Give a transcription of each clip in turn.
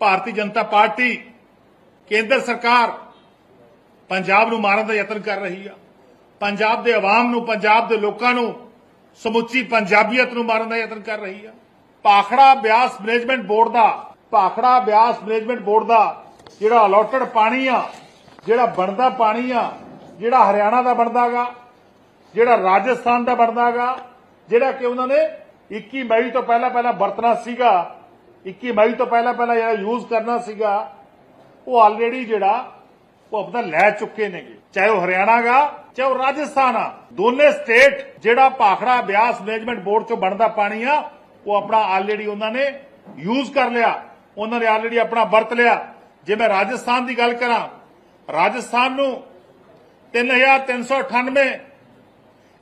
Bharatiya Janata party, ਕੇਂਦਰ ਸਰਕਾਰ ਪੰਜਾਬ ਨੂੰ ਮਾਰਨ ਦਾ ਯਤਨ ਕਰ ਰਹੀ ਆ। ਪੰਜਾਬ ਦੇ ਆਵਾਮ ਨੂੰ, ਪੰਜਾਬ ਦੇ ਲੋਕਾਂ ਨੂੰ, ਸਮੁੱਚੀ ਪੰਜਾਬੀਅਤ ਨੂੰ ਮਾਰਨ ਦਾ ਯਤਨ ਕਰ ਰਹੀ ਆ। ਭਾਖੜਾ ਬਿਆਸ ਮੈਨੇਜਮੈਂਟ ਬੋਰਡ ਦਾ, ਭਾਖੜਾ ਬਿਆਸ ਮੈਨੇਜਮੈਂਟ ਬੋਰਡ ਦਾ ਜਿਹੜਾ ਅਲੋਟਡ ਪਾਣੀ ਆ, ਜਿਹੜਾ ਬਣਦਾ ਪਾਣੀ ਆ, ਜਿਹੜਾ ਹਰਿਆਣਾ ਦਾ ਬਣਦਾਗਾ ਜਿਹੜਾ ਰਾਜਸਥਾਨ ਦਾ ਬਣਦਾਗਾ ਜਿਹੜਾ ਕਿ ਉਹਨਾਂ ਨੇ 21 ਮਈ ਤੋਂ ਪਹਿਲਾਂ ਪਹਿਲਾਂ ਵਰਤਣਾ ਸੀਗਾ 21 ਮਈ ਤੋਂ ਪਹਿਲਾਂ ਪਹਿਲਾਂ ਜਿਹੜਾ ਯੂਜ਼ ਕਰਨਾ ਸੀਗਾ, ਉਹ ਆਲਰੇਡੀ ਜਿਹੜਾ, ਉਹ ਆਪਣਾ ਲੈ ਚੁੱਕੇ ਨੇਗੇ। ਚਾਹੇ ਉਹ ਹਰਿਆਣਾ ਗਾ, ਚਾਹੇ ਉਹ ਰਾਜਸਥਾਨ ਆ। ਦੋਨੇ ਸਟੇਟ ਜਿਹੜਾ ਭਾਖੜਾ ਬਿਆਸ ਮੈਨੇਜਮੈਂਟ ਬੋਰਡ ਚੋਂ ਬਣਦਾ ਪਾਣੀ ਆ, ਉਹ ਆਪਣਾ ਆਲਰੇਡੀ ਉਹਨਾਂ ਨੇ ਯੂਜ਼ ਕਰ ਲਿਆ। ਉਹਨਾਂ ਨੇ ਆਲਰੇਡੀ ਆਪਣਾ ਵਰਤ ਲਿਆ। ਜੇ ਮੈਂ ਰਾਜਸਥਾਨ ਦੀ ਗੱਲ ਕਰਾਂ, ਰਾਜਸਥਾਨ ਨੂੰ 3398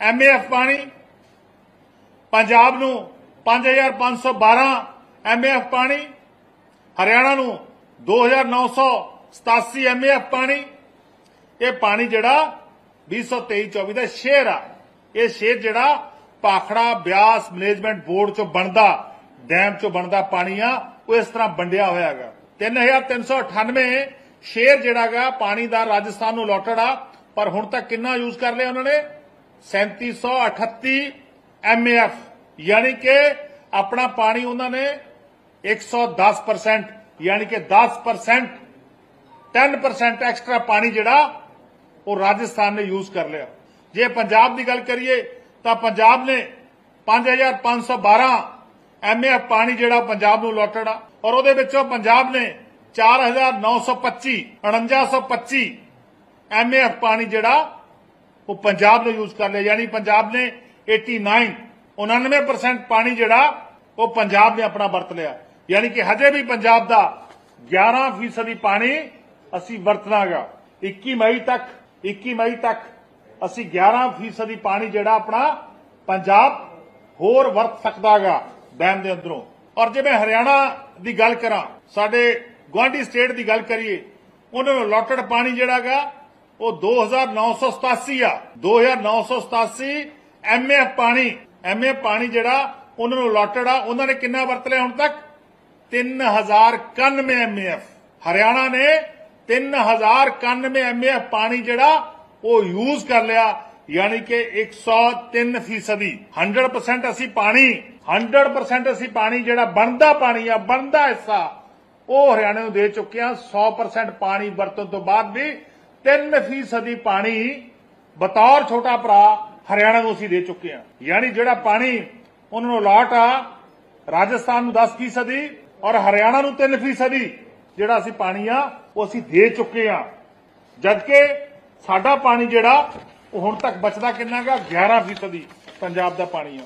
ਐਮਏਐਫ ਪਾਣੀ, ਪੰਜਾਬ ਨੂੰ 5512 ਐਮਏਐਫ ਪਾਣੀ, ਹਰਿਆਣਾ ਨੂੰ 2987 ਐਮਏਐਫ ਪਾਣੀ। ਇਹ ਪਾਣੀ ਜਿਹੜਾ 2023-24 ਦਾ ਸ਼ੇਅਰ ਆ। ਇਹ ਸ਼ੇਅਰ ਜਿਹੜਾ ਪਾਖੜਾ ਬਿਆਸ ਮੈਨੇਜਮੈਂਟ ਬੋਰਡ ਚੋਂ ਬਣਦਾ, ਡੈਮ ਚੋਂ ਬਣਦਾ ਪਾਣੀ ਆ, ਉਹ ਇਸ ਤਰ੍ਹਾਂ ਵੰਡਿਆ ਹੋਇਆ ਹੈਗਾ। 3398 ਸ਼ੇਅਰ ਜਿਹੜਾਗਾ ਪਾਣੀ ਦਾ ਰਾਜਸਥਾਨ ਨੂੰ ਲੋਟਡ ਆ, ਪਰ ਹੁਣ ਤੱਕ ਕਿੰਨਾ ਯੂਜ਼ ਕਰ ਲਿਆ ਉਹਨਾਂ ਨੇ? 3738 ਐਮਏਐਫ ਯਾਨੀ ਕਿ ਆਪਣਾ ਪਾਣੀ ਉਹਨਾਂ ਨੇ 110% ਯਾਨੀ ਕਿ 10% 10% ਐਕਸਟਰਾ ਪਾਣੀ ਜਿਹੜਾ ਉਹ ਰਾਜਸਥਾਨ ਨੇ ਯੂਜ਼ ਕਰ ਲਿਆ ਜੇ ਪੰਜਾਬ ਦੀ ਗੱਲ ਕਰੀਏ ਤਾਂ ਪੰਜਾਬ ਨੇ 5512 ਐਮਏਐਫ ਪਾਣੀ ਜਿਹੜਾ ਪੰਜਾਬ ਨੂੰ ਲੋਟੜ ਆ ਔਰ ਉਹਦੇ ਵਿੱਚੋਂ ਪੰਜਾਬ ਨੇ 4925 4925 ਐਮਏਐਫ ਪਾਣੀ ਜਿਹੜਾ ਉਹ ਪੰਜਾਬ ਨੇ ਯੂਜ਼ ਕਰ ਲਿਆ ਯਾਨੀ ਪੰਜਾਬ ਨੇ 89 99% ਪਾਣੀ ਜਿਹੜਾ ਉਹ ਪੰਜਾਬ ਨੇ ਆਪਣਾ ਵਰਤ ਲਿਆ ਯਾਨੀ ਕਿ ਹਜੇ ਵੀ ਪੰਜਾਬ ਦਾ 11% ਪਾਣੀ ਅਸੀਂ ਵਰਤਣਾਗਾ। 21 ਮਈ ਤੱਕ 21 ਮਈ ਤੱਕ ਅਸੀਂ 11% ਪਾਣੀ ਜਿਹੜਾ ਆਪਣਾ ਪੰਜਾਬ ਹੋਰ ਵਰਤ ਸਕਦਾਗਾ ਡੈਮ ਦੇ ਅੰਦਰੋਂ। ਔਰ ਜੇ ਮੈਂ ਹਰਿਆਣਾ ਦੀ ਗੱਲ ਕਰਾਂ, ਸਾਡੇ ਗੁਆਂਢੀ ਸਟੇਟ ਦੀ ਗੱਲ ਕਰੀਏ, ਉਹਨਾਂ ਨੂੰ ਲੋਟਡ ਪਾਣੀ ਜਿਹੜਾਗਾ ਉਹ 2987 ਆ। 2987 ਐਮਏ ਪਾਣੀ ਐਮਏ ਪਾਣੀ ਜਿਹੜਾ ਉਹਨਾਂ ਨੂੰ ਲੋਟਡ ਆ, ਉਹਨਾਂ ਨੇ ਕਿੰਨਾ ਵਰਤ ਲਿਆ ਹੁਣ ਤੱਕ? 3091 ਐਮਏਐਫ ਹਰਿਆਣਾ ਨੇ 3091 ਐਮਏਐਫ ਪਾਣੀ ਜਿਹੜਾ ਉਹ ਯੂਜ਼ ਕਰ ਲਿਆ ਯਾਨੀ ਕਿ 103 ਫੀਸਦੀ 100% ਅਸੀਂ ਪਾਣੀ 100% ਅਸੀਂ ਪਾਣੀ ਜਿਹੜਾ ਬਣਦਾ ਪਾਣੀ ਆ ਬਣਦਾ ਹਿੱਸਾ ਉਹ ਹਰਿਆਣੇ ਨੂੰ ਦੇ ਚੁੱਕੇ ਆ 100% ਪਾਣੀ ਵਰਤਣ ਤੋਂ ਬਾਅਦ ਵੀ 3 ਫੀਸਦੀ ਪਾਣੀ ਬਤੌਰ ਛੋਟਾ ਭਰਾ ਹਰਿਆਣਾ ਨੂੰ ਅਸੀਂ ਦੇ ਚੁੱਕੇ ਆ ਯਾਨੀ ਜਿਹੜਾ ਪਾਣੀ ਉਹਨਾਂ ਨੂੰ ਲਾਟ ਆ ਰਾਜਸਥਾਨ ਨੂੰ 10 ਫੀਸਦੀ ਔਰ ਹਰਿਆਣਾ ਨੂੰ 3 ਫੀਸਦੀ ਜਿਹੜਾ ਅਸੀਂ ਪਾਣੀ ਆ, ਉਹ ਅਸੀਂ ਦੇ ਚੁੱਕੇ ਆ। ਜਦਕਿ ਸਾਡਾ ਪਾਣੀ ਜਿਹੜਾ, ਉਹ ਹੁਣ ਤੱਕ ਬਚਦਾ ਕਿੰਨਾ ਗਾ 11 ਫੀਸਦੀ ਪੰਜਾਬ ਦਾ ਪਾਣੀ ਆ।